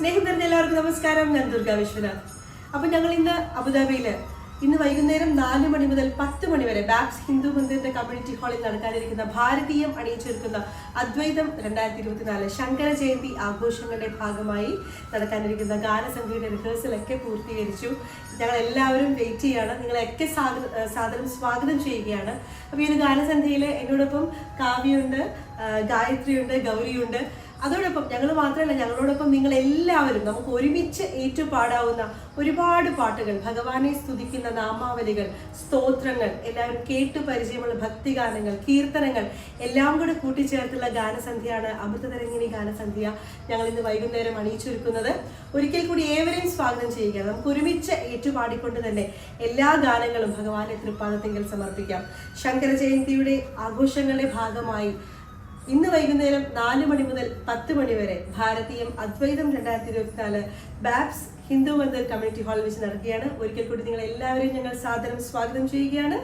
സ്നേഹം നിറഞ്ഞ എല്ലാവർക്കും നമസ്കാരം. ഞാൻ ദുർഗ വിശ്വനാഥ്. അപ്പൊ ഞങ്ങൾ ഇന്ന് അബുദാബിയിൽ ഇന്ന് വൈകുന്നേരം നാല് മണി മുതൽ പത്ത് മണി വരെ ബാബ്സ് ഹിന്ദു മന്ദിറിന്റെ കമ്മ്യൂണിറ്റി ഹാളിൽ നടക്കാനിരിക്കുന്ന ഭാരതീയം അണിയിച്ചൊരുക്കുന്ന അദ്വൈതം രണ്ടായിരത്തി ഇരുപത്തിനാല് ശങ്കര ജയന്തി ആഘോഷങ്ങളുടെ ഭാഗമായി നടക്കാനിരിക്കുന്ന റിഹേഴ്സൽ റിഹേഴ്സലൊക്കെ പൂർത്തീകരിച്ചു. ഞങ്ങൾ എല്ലാവരും വെയിറ്റ് ചെയ്യാണ്. നിങ്ങളെയൊക്കെ സാധനം സ്വാഗതം ചെയ്യുകയാണ്. അപ്പോൾ ഈ ഒരു ഗാനസന്ധ്യയിൽ എന്നോടൊപ്പം കാവ്യയുണ്ട് ആഹ് ഗായത്രിയുണ്ട് ഗൗരിയുണ്ട്. അതോടൊപ്പം ഞങ്ങൾ മാത്രമല്ല ഞങ്ങളോടൊപ്പം നിങ്ങൾ എല്ലാവരും നമുക്ക് ഒരുമിച്ച് ഏറ്റുപാടാവുന്ന ഒരുപാട് പാട്ടുകൾ ഭഗവാനെ സ്തുതിക്കുന്ന നാമാവലികൾ സ്തോത്രങ്ങൾ എല്ലാവരും കേട്ടു പരിചയമുള്ള ഭക്തിഗാനങ്ങൾ കീർത്തനങ്ങൾ എല്ലാം കൂടെ കൂട്ടിച്ചേർത്തുള്ള ഗാനസന്ധ്യയാണ് അമൃതതരംഗിനി ഗാനസന്ധ്യ ഞങ്ങൾ ഇന്ന് വൈകുന്നേരം അണിയിച്ചൊരുക്കുന്നത്. ഒരിക്കൽ കൂടി ഏവരെയും സ്വാഗതം ചെയ്യുക നമുക്ക് ഒരുമിച്ച് ഏറ്റുപാടിക്കൊണ്ട് തന്നെ എല്ലാ ഗാനങ്ങളും ഭഗവാന്റെ തൃപ്പാദത്തെങ്കിൽ സമർപ്പിക്കാം. ശങ്കര ജയന്തിയുടെ ആഘോഷങ്ങളുടെ ഭാഗമായി ഇന്ന് വൈകുന്നേരം നാല് മണി മുതൽ പത്ത് മണി വരെ ഭാരതീയം അദ്വൈതം രണ്ടായിരത്തി ഇരുപത്തിനാല് ബാബ്സ് ഹിന്ദു മന്ദിർ കമ്മ്യൂണിറ്റി ഹാളിൽ വെച്ച് നടക്കുകയാണ്. ഒരിക്കൽ കൂടി നിങ്ങൾ എല്ലാവരെയും ഞങ്ങൾ സാദരം സ്വാഗതം ചെയ്യുകയാണ്.